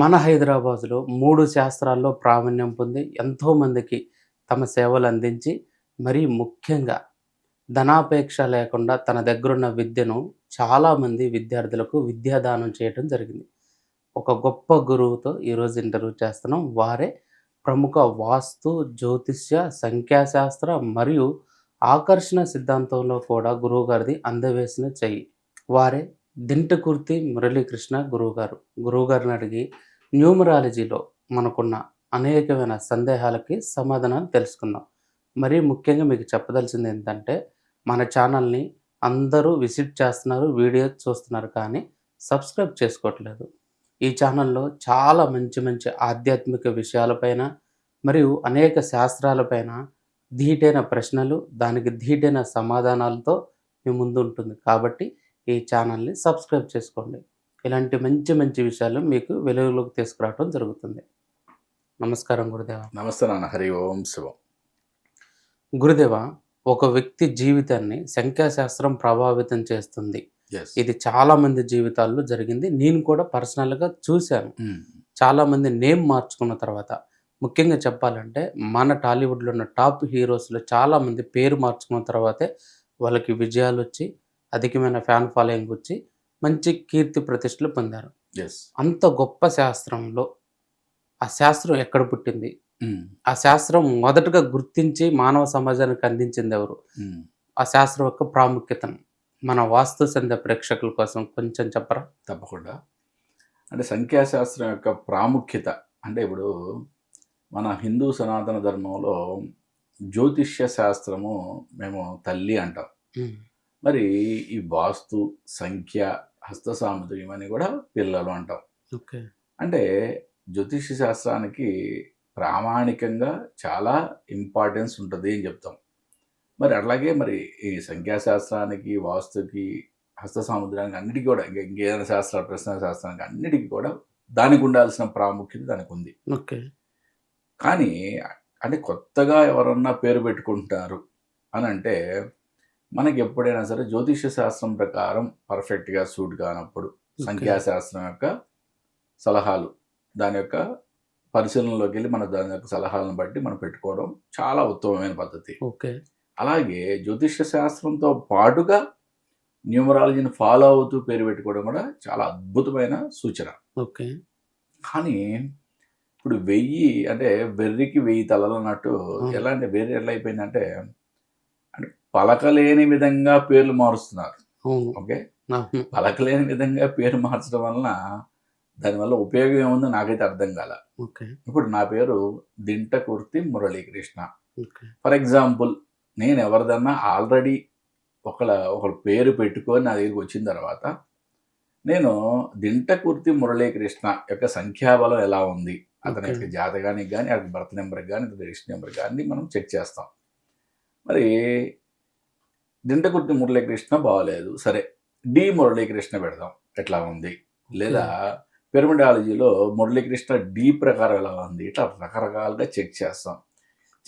మన హైదరాబాదులో మూడు శాస్త్రాల్లో ప్రావీణ్యం పొంది ఎంతోమందికి తమ సేవలు అందించి మరీ ముఖ్యంగా ధనాపేక్ష లేకుండా తన దగ్గరున్న విద్యను చాలామంది విద్యార్థులకు విద్యాదానం చేయడం జరిగింది. ఒక గొప్ప గురువుతో ఈరోజు ఇంటర్వ్యూ చేస్తున్నాం. వారే ప్రముఖ వాస్తు జ్యోతిష్య సంఖ్యాశాస్త్ర మరియు ఆకర్షణ సిద్ధాంతంలో కూడా గురువు గారిది అందవేసిన చెయ్యి. వారే దింటకుర్తి మురళీకృష్ణ గురువుగారు. గురువుగారిని అడిగి న్యూమరాలజీలో మనకున్న అనేకమైన సందేహాలకి సమాధానాలు తెలుసుకుందాం. మరీ ముఖ్యంగా మీకు చెప్పదలసింది ఏంటంటే మన ఛానల్ని అందరూ విజిట్ చేస్తున్నారు వీడియోస్ చూస్తున్నారు కానీ సబ్స్క్రైబ్ చేసుకోవట్లేదు. ఈ ఛానల్లో చాలా మంచి మంచి ఆధ్యాత్మిక విషయాలపైన మరియు అనేక శాస్త్రాలపైన ధీటైన ప్రశ్నలు దానికి ధీటైన సమాధానాలతో మీ ముందు ఉంటుంది కాబట్టి ఈ ఛానల్ని సబ్స్క్రైబ్ చేసుకోండి. ఇలాంటి మంచి మంచి విషయాలు మీకు వెలుగులోకి తీసుకురావడం జరుగుతుంది. నమస్కారం గురుదేవ. నమస్తే నాన్న. హరి ఓం శివం. గురుదేవ ఒక వ్యక్తి జీవితాన్ని సంఖ్యాశాస్త్రం ప్రభావితం చేస్తుంది. ఇది చాలా మంది జీవితాల్లో జరిగింది. నేను కూడా పర్సనల్గా చూశాను. చాలా మంది నేమ్ మార్చుకున్న తర్వాత ముఖ్యంగా చెప్పాలంటే మన టాలీవుడ్లో ఉన్న టాప్ హీరోస్లో చాలా మంది పేరు మార్చుకున్న తర్వాతే వాళ్ళకి విజయాలు వచ్చి అధికమైన ఫ్యాన్ ఫాలోయింగ్ వచ్చి మంచి కీర్తి ప్రతిష్టలు పొందారు. అంత గొప్ప శాస్త్రంలో ఆ శాస్త్రం ఎక్కడ పుట్టింది? ఆ శాస్త్రం మొదటగా గుర్తించి మానవ సమాజానికి అందించింది ఎవరు? ఆ శాస్త్రం యొక్క ప్రాముఖ్యతను మన వాస్తు సంధ్య ప్రేక్షకుల కోసం కొంచెం చెప్పరా? తప్పకుండా. అంటే సంఖ్యాశాస్త్రం యొక్క ప్రాముఖ్యత అంటే ఇప్పుడు మన హిందూ సనాతన ధర్మంలో జ్యోతిష్య శాస్త్రము మేము తల్లి అంటాం. మరి ఈ వాస్తు సంఖ్య హస్త సాముద్రియం అని కూడా పిల్లలు అంటాం. అంటే జ్యోతిష్య శాస్త్రానికి ప్రామాణికంగా చాలా ఇంపార్టెన్స్ ఉంటుంది అని చెప్తాం. మరి అట్లాగే మరి ఈ సంఖ్యాశాస్త్రానికి వాస్తుకి హస్త సాముద్రానికి అన్నిటికీ కూడా ఇంకా ఇంకేదైనా శాస్త్రాలు ప్రశ్న శాస్త్రానికి అన్నిటికీ కూడా దానికి ఉండాల్సిన ప్రాముఖ్యత దానికి ఉంది. ఓకే. కానీ అంటే కొత్తగా ఎవరన్నా పేరు పెట్టుకుంటారు అని అంటే మనకి ఎప్పుడైనా సరే జ్యోతిష శాస్త్రం ప్రకారం పర్ఫెక్ట్గా సూట్ కానప్పుడు సంఖ్యాశాస్త్రం యొక్క సలహాలు దాని యొక్క పరిశీలనలోకి వెళ్ళి మన దాని యొక్క సలహాలను బట్టి మనం పెట్టుకోవడం చాలా ఉత్తమమైన పద్ధతి. ఓకే. అలాగే జ్యోతిష శాస్త్రంతో పాటుగా న్యూమరాలజీని ఫాలో అవుతూ పేరు పెట్టుకోవడం కూడా చాలా అద్భుతమైన సూచన. ఓకే. కానీ ఇప్పుడు వెయ్యి అంటే వెర్రికి వెయ్యి తలలు అన్నట్టు. ఎలా అంటే వెర్రి ఎట్లా అయిపోయిందంటే పలకలేని విధంగా పేర్లు మారుస్తున్నారు. ఓకే. పలకలేని విధంగా పేరు మార్చడం వలన దానివల్ల ఉపయోగం ఏముందో నాకైతే అర్థం కాల. ఇప్పుడు నా పేరు దింటకుర్తి మురళీకృష్ణ. ఫర్ ఎగ్జాంపుల్ నేను ఎవరిదన్నా ఆల్రెడీ ఒకళ్ళ ఒకళ్ళ పేరు పెట్టుకొని నా దగ్గరికి వచ్చిన తర్వాత నేను దింటకుర్తి మురళీకృష్ణ యొక్క సంఖ్యాబలం ఎలా ఉంది? అతని. యొక్క జాతకానికి కానీ అతని బర్త్ నెంబర్కి కానీ రిజిస్టర్ నెంబర్ కానీ మనం చెక్ చేస్తాం. మరి దింటకుర్తి మురళీకృష్ణ బాగలేదు సరే డి మురళీకృష్ణ పెడదాం. ఎట్లా ఉంది? లేదా పిరమిడాలజీలో మురళీకృష్ణ డి ప్రకారం ఎలా ఉంది? ఇట్లా రకరకాలుగా చెక్ చేస్తాం.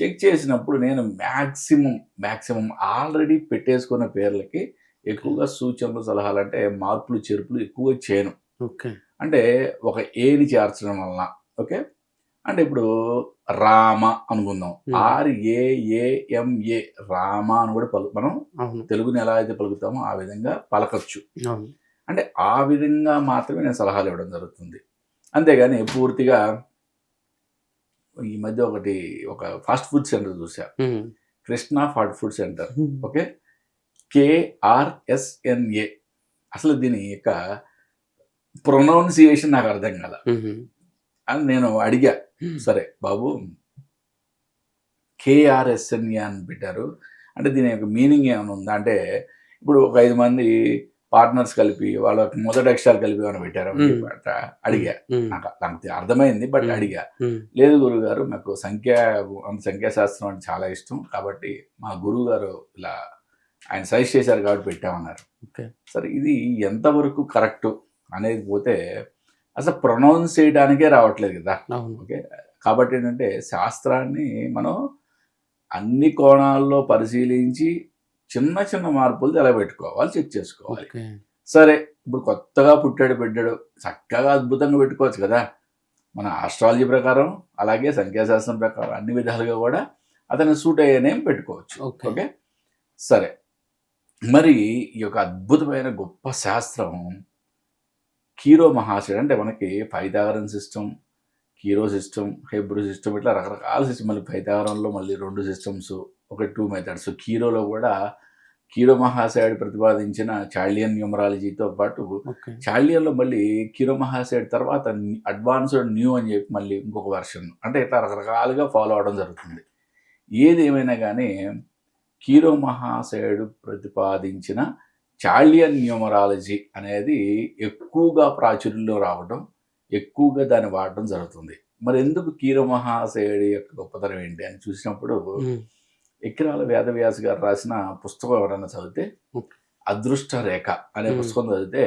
చెక్ చేసినప్పుడు నేను మ్యాక్సిమం మ్యాక్సిమం ఆల్రెడీ పెట్టేసుకున్న పేర్లకి ఎక్కువగా సూచనలు సలహాలు అంటే మార్పులు చెరుపులు ఎక్కువగా చేయను. ఓకే. అంటే ఒక ఏని చేర్చడం వలన ఓకే? అంటే ఇప్పుడు రామ అనుకుందాం. ఆర్ ఏ ఏ రామ అని కూడా పలు మనం తెలుగుని ఎలా అయితే పలుకుతామో ఆ విధంగా పలకచ్చు. అంటే ఆ విధంగా మాత్రమే నేను సలహాలు ఇవ్వడం జరుగుతుంది. అంతేగాని పూర్తిగా ఈ మధ్య ఒకటి ఒక ఫాస్ట్ ఫుడ్ సెంటర్ చూసా. Krishna fast food centre. Okay? KRSNA అసలు దీని యొక్క ప్రొనౌన్సియేషన్ నాకు అర్థం ఉమ్. అని నేను అడిగా. సరే బాబు కేఆర్ఎస్ఎన్ఏ అని పెట్టారు. అంటే దీని యొక్క మీనింగ్ ఏమైనా ఉందా? అంటే ఇప్పుడు ఒక ఐదు మంది పార్ట్నర్స్ కలిపి వాళ్ళ మొదటి అక్షరాలు కలిపి ఏమైనా పెట్టారు. అడిగా. నాకు నాకు అర్థమైంది బట్. అడిగా. లేదు గురుగారు నాకు సంఖ్య సంఖ్యాశాస్త్రం అంటే చాలా ఇష్టం. కాబట్టి మా గురువు గారు ఇలా ఆయన సజెస్ట్ చేశారు కాబట్టి పెట్టామన్నారు. సరే ఇది ఎంతవరకు కరెక్ట్ అనేది పోతే అసలు ప్రొనౌన్స్ చేయడానికే రావట్లేదు కదా. ఓకే? కాబట్టి ఏంటంటే శాస్త్రాన్ని మనం అన్ని కోణాల్లో పరిశీలించి చిన్న చిన్న మార్పులు ఎలా పెట్టుకోవాలి చెక్ చేసుకోవాలి. సరే ఇప్పుడు కొత్తగా పుట్టాడు బిడ్డాడు చక్కగా అద్భుతంగా పెట్టుకోవచ్చు కదా. మన ఆస్ట్రాలజీ ప్రకారం అలాగే సంఖ్యాశాస్త్రం ప్రకారం అన్ని విధాలుగా కూడా అతను సూట్ అయ్యే నేమ్ పెట్టుకోవచ్చు. ఓకే. ఓకే? సరే. మరి ఈ యొక్క అద్భుతమైన గొప్ప శాస్త్రం కీరో మహాశయుడు అంటే మనకి Pythagorean system Cheiro system Hebrew system ఇట్లా రకరకాల సిస్టమ్ మళ్ళీ పైథాగరంలో మళ్ళీ రెండు సిస్టమ్స్ ఒక టూ మెథడ్స్ కీరోలో కూడా కీరో మహాశయుడు ప్రతిపాదించిన చార్లియన్ న్యూమరాలజీతో పాటు ఓకే. చార్లియన్లో మళ్ళీ కిరో మహాశయుడు తర్వాత అడ్వాన్స్డ్ న్యూ అని చెప్పి మళ్ళీ ఇంకొక వర్షన్ అంటే ఇట్లా రకరకాలుగా ఫాలో అవడం జరుగుతుంది. ఏది ఏమైనా కానీ కీరో మహాశయుడు ప్రతిపాదించిన చార్లియన్ న్యూమరాలజీ అనేది ఎక్కువగా ప్రాచుర్యంలో రావడం ఎక్కువగా దాన్ని వాడడం జరుగుతుంది. మరి ఎందుకు కీరో మహాశయుడి యొక్క గొప్పతనం ఏంటి అని చూసినప్పుడు ఎక్కిరాల వేదవ్యాస గారు రాసిన పుస్తకం ఎవరైనా చదివితే. అదృష్ట రేఖ అనే. పుస్తకం చదివితే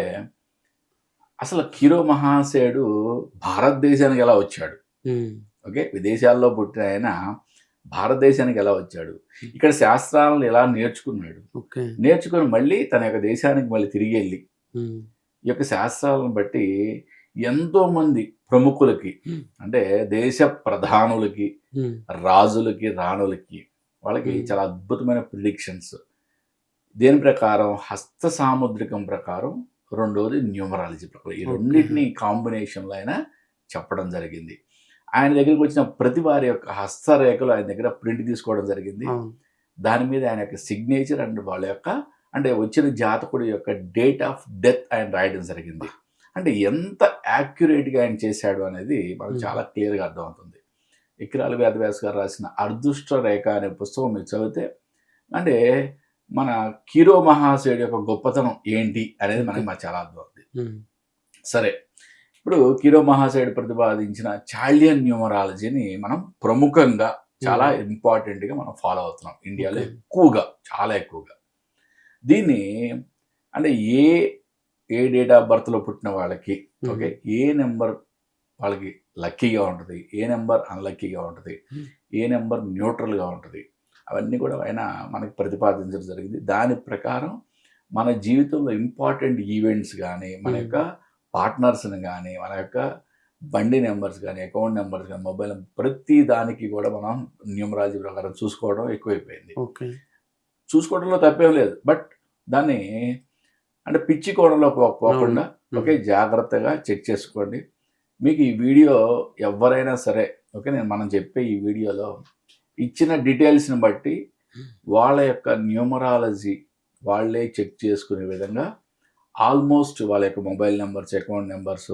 అసలు కిరో మహాశయుడు భారతదేశానికి ఎలా వచ్చాడు? ఓకే? విదేశాల్లో పుట్టిన ఆయన భారతదేశానికి ఎలా వచ్చాడు? ఇక్కడ శాస్త్రాలను ఎలా నేర్చుకున్నాడు? నేర్చుకుని మళ్ళీ తన యొక్క దేశానికి మళ్ళీ తిరిగి వెళ్ళి ఈ యొక్క శాస్త్రాలను బట్టి ఎంతో మంది ప్రముఖులకి. అంటే దేశ ప్రధానులకి రాజులకి రాణులకి వాళ్ళకి. చాలా అద్భుతమైన ప్రిడిక్షన్స్ దేని ప్రకారం? హస్త సాముద్రికం ప్రకారం రెండోది న్యూమరాలజీ ప్రకారం. ఈ. రెండింటిని కాంబినేషన్లో ఆయన చెప్పడం జరిగింది. ఆయన దగ్గరికి వచ్చిన ప్రతి వారి యొక్క హస్తరేఖలు ఆయన దగ్గర ప్రింట్ తీసుకోవడం జరిగింది. దాని మీద ఆయన యొక్క సిగ్నేచర్ అండ్ వాళ్ళ యొక్క అంటే వచ్చిన జాతకుడి యొక్క డేట్ ఆఫ్ డెత్ ఆయన రాయడం జరిగింది. అంటే ఎంత యాక్యురేట్గా ఆయన చేశాడు అనేది మనకు. చాలా క్లియర్గా అర్థమవుతుంది. ఇక్రాల వేదవ్యాస్ గారు రాసిన అర్దుష్ట రేఖ అనే పుస్తకం మీరు చదివితే అంటే మన కీరో మహాశయుడు యొక్క గొప్పతనం ఏంటి అనేది మనకి మాకు చాలా అర్థమవుతుంది. సరే ఇప్పుడు కిరో మహాశయుడు ప్రతిపాదించిన చాల్యన్ న్యూమరాలజీని మనం ప్రముఖంగా చాలా ఇంపార్టెంట్గా మనం ఫాలో అవుతున్నాం ఇండియాలో. ఎక్కువగా చాలా ఎక్కువగా దీన్ని అంటే ఏ ఏ డేట్ ఆఫ్ బర్త్లో పుట్టిన వాళ్ళకి ఉమ్, ఓకే ఏ నెంబర్ వాళ్ళకి లక్కీగా ఉంటుంది ఏ నెంబర్ అన్లక్కీగా ఉంటుంది Hmm. ఏ నెంబర్ న్యూట్రల్గా ఉంటుంది అవన్నీ కూడా ఆయన మనకి ప్రతిపాదించడం జరిగింది దాని ప్రకారం మన జీవితంలో ఇంపార్టెంట్ ఈవెంట్స్ కానీ మన Hmm. యొక్క పార్ట్నర్స్ని కానీ మన యొక్క బండి నెంబర్స్ కానీ అకౌంట్ నెంబర్స్ కానీ మొబైల్ ప్రతి దానికి కూడా మనం న్యూమరాలజీ ప్రకారం చూసుకోవడం ఎక్కువైపోయింది. ఓకే. చూసుకోవడంలో తప్పేం లేదు. బట్ దాన్ని అంటే పిచ్చి కోణంలో పోకుండా ఓకే జాగ్రత్తగా చెక్ చేసుకోండి. మీకు ఈ వీడియో ఎవరైనా సరే ఓకే నేను మనం చెప్పే ఈ వీడియోలో ఇచ్చిన డీటెయిల్స్ని బట్టి వాళ్ళ యొక్క న్యూమరాలజీ వాళ్ళే చెక్ చేసుకునే విధంగా ఆల్మోస్ట్ వాళ్ళ యొక్క మొబైల్ నెంబర్స్ అకౌంట్ నెంబర్స్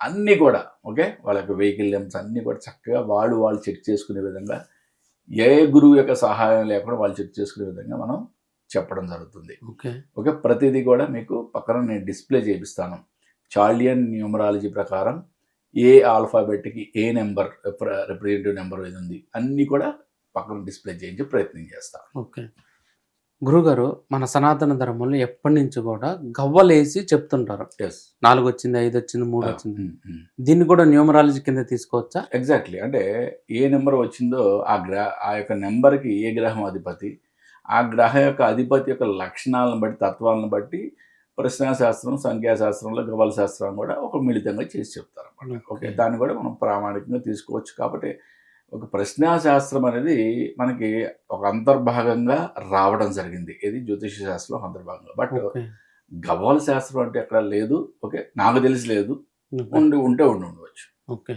అన్నీ కూడా ఓకే? వాళ్ళ యొక్క వెహికల్ నెంబర్స్ అన్నీ కూడా చక్కగా వాళ్ళు వాళ్ళు చెక్ చేసుకునే విధంగా ఏ గురువు యొక్క సహాయం లేకుండా వాళ్ళు చెక్ చేసుకునే విధంగా మనం చెప్పడం జరుగుతుంది. ఓకే. ఓకే? ప్రతిదీ కూడా మీకు పక్కన నేను డిస్ప్లే చేపిస్తాను. చార్లియన్ న్యూమరాలజీ ప్రకారం ఏ ఆల్ఫాబెట్కి ఏ నెంబర్ రిప్రజెంటేటివ్ నెంబర్ ఏది ఉంది అన్నీ కూడా పక్కన డిస్ప్లే చేయించి ప్రయత్నం చేస్తాను. ఓకే. గురుగారు మన సనాతన ధర్మంలో ఎప్పటి నుంచి కూడా గవ్వలేసి చెప్తుంటారు. నాలుగు వచ్చింది ఐదు వచ్చింది మూడు Ah, వచ్చింది దీన్ని కూడా న్యూమరాలజీ కింద తీసుకోవచ్చా? ఎగ్జాక్ట్లీ అంటే ఏ నెంబర్ వచ్చిందో ఆ గ్రహ ఆ యొక్క నెంబర్కి ఏ గ్రహం అధిపతి ఆ గ్రహ యొక్క అధిపతి యొక్క లక్షణాలను బట్టి తత్వాలను బట్టి ప్రశ్నాశాస్త్రం సంఖ్యాశాస్త్రంలో గవల శాస్త్రం కూడా ఒక మిళితంగా చేసి చెప్తారు అన్నమాట ఓకే. దాన్ని కూడా మనం ప్రామాణికంగా తీసుకోవచ్చు. కాబట్టి ఒక ప్రశ్నాశాస్త్రం అనేది మనకి ఒక అంతర్భాగంగా రావడం జరిగింది. ఇది జ్యోతిష శాస్త్రంలో అంతర్భాగంగా. But okay. గవ్వల శాస్త్రం అంటే ఎక్కడ లేదు. ఓకే? నాకు తెలిసి లేదు. ఉండి ఉంటే ఉండి ఉండవచ్చు. ఓకే.